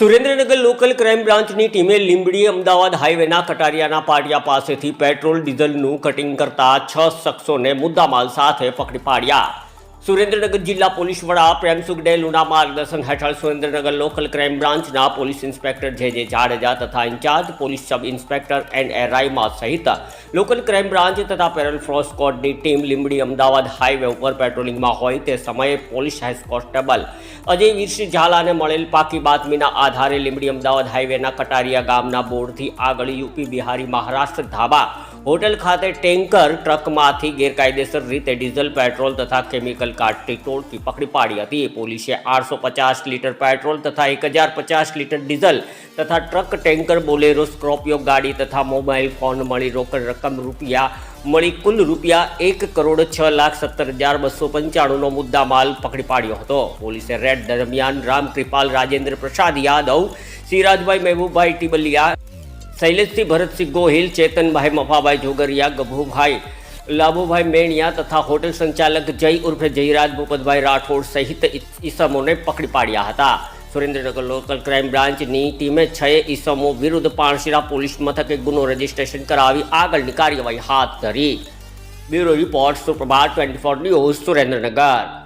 Surendranagar local crime બ્રાન્ચની ટીમે લીંબડી અમદાવાદ હાઈવેના કટારિયાના પાટિયા પાસેથી પેટ્રોલ ડીઝલનું કટિંગ કરતા છ શખ્સોને મુદ્દામાલ સાથે પકડી પાડ્યા. સુરેન્દ્રનગર જિલ્લા પોલીસ વડા પ્રેમસુખ સુગડેલુના માર્ગદર્શન હેઠળ સુરેન્દ્રનગર લોકલ ક્રાઇમ બ્રાન્ચના police inspector J J Jadeja તથા incharge police sub inspector N A Rayma સહિત લોકલ ક્રાઇમ બ્રાન્ચ તથા પેરલ ફોર્સ સ્કોડની ટીમ લીંબડી અમદાવાદ હાઈવે ઉપર પેટ્રોલિંગમાં હોય તે સમયે પોલીસ હાઈસ કોન્સ્ટેબલ અજય વીરસિંહ ઝાલાને મળેલ પાકી બાતમીના આધારે લીંબડી અમદાવાદ હાઈવેના કટારિયા ગામના બોર્ડથી આગળ યુપી બિહારી મહારાષ્ટ્ર ધાબા હોટલ ખાતે ટેન્કર ટ્રકમાંથી ગેરકાયદેસર રીતે ડીઝલ, પેટ્રોલ તથા કેમિકલ કાઢતી ટોળકી પકડી પાડી હતી. પોલીસે આઠસો પચાસ લીટર પેટ્રોલ તથા એક હજાર પચાસ લીટર ડીઝલ તથા ટ્રક, ટેન્કર, બોલેરો, સ્કોર્પિયો, ગાડી તથા મોબાઈલ ફોન મળી રોકડ રકમ રૂપિયા મળી કુલ રૂપિયા એક કરોડ છ લાખ સત્તર હજાર બસો પંચાણુંનો મુદ્દામાલ પકડી પાડ્યો હતો. પોલીસે રેડ દરમિયાન રામકૃપાલ રાજેન્દ્ર પ્રસાદ યાદવ, સિરાજભાઈ મહેબૂબભાઈ ટીબલિયા શૈલેષસિંહ ભરતસિંહ ગોહિલ, ચેતનભાઈ મફાભાઈ જોગરિયા ગભુભાઈ લાભુભાઈ મેણિયા તથા હોટેલ સંચાલક જય ઉર્ફે જયરાજ ભૂપતભાઈ રાઠોડ સહિત ઈસમોને પકડી પાડ્યા હતા. સુરેન્દ્રનગર લોકલ ક્રાઇમ બ્રાન્ચની ટીમે છ ઈસમો વિરુદ્ધ પાણશીરા પોલીસ મથકે ગુનો રજીસ્ટ્રેશન કરાવી આગળની કાર્યવાહી હાથ ધરી. Bureau report, Suprabhat, twenty four news, Surendranagar.